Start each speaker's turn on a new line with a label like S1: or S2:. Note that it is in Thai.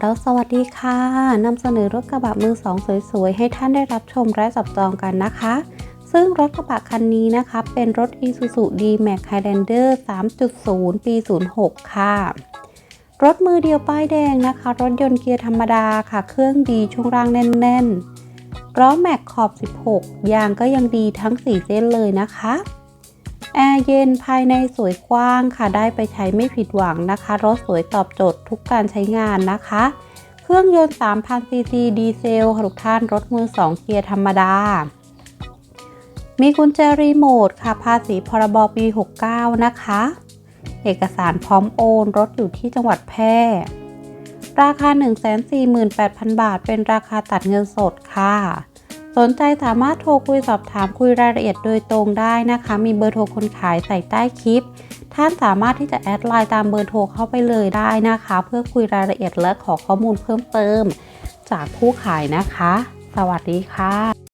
S1: แล้วสวัสดีค่ะนำเสนอรถกระบะมือสองสวยๆ ให้ท่านได้รับชมและจับจองกันนะคะ ซึ่งรถกระบะคันนี้นะคะ เป็นรถ Isuzu D-Max Highlander 3.0 ปี 06 ค่ะ รถมือเดียวป้ายแดงนะคะ รถยนต์เกียร์ธรรมดาค่ะ เครื่องดีช่วงล่างแน่นๆล้อแม็กขอบ 16 ยางก็ยังดีทั้ง 4 เส้นเลยนะคะ แอร์เย็นภายในสวยกว้างค่ะได้ไปใช้ไม่ผิดหวังนะคะ รถสวยตอบโจทย์ทุกการใช้งานนะคะ เครื่องยนต์ 3,000 ซีซีดีเซลทุกท่านรถมือ 2 เกียร์ธรรมดา มีกุญแจรีโมทค่ะ ภาษีพรบปี 69 นะคะ เอกสารพร้อมโอน รถอยู่ที่จังหวัดแพร่ราคา 148,000 บาท เป็นราคาตัดเงินสดค่ะ สนใจสามารถโทรคุยสอบถามคุยรายละเอียดโดยตรงได้นะคะ มีเบอร์โทรคนขายใส่ใต้คลิป ท่านสามารถที่จะแอดไลน์ตามเบอร์โทรเข้าไปเลยได้นะคะ เพื่อคุยรายละเอียดและขอข้อมูลเพิ่มเติม จากผู้ขายนะคะ สวัสดีค่ะ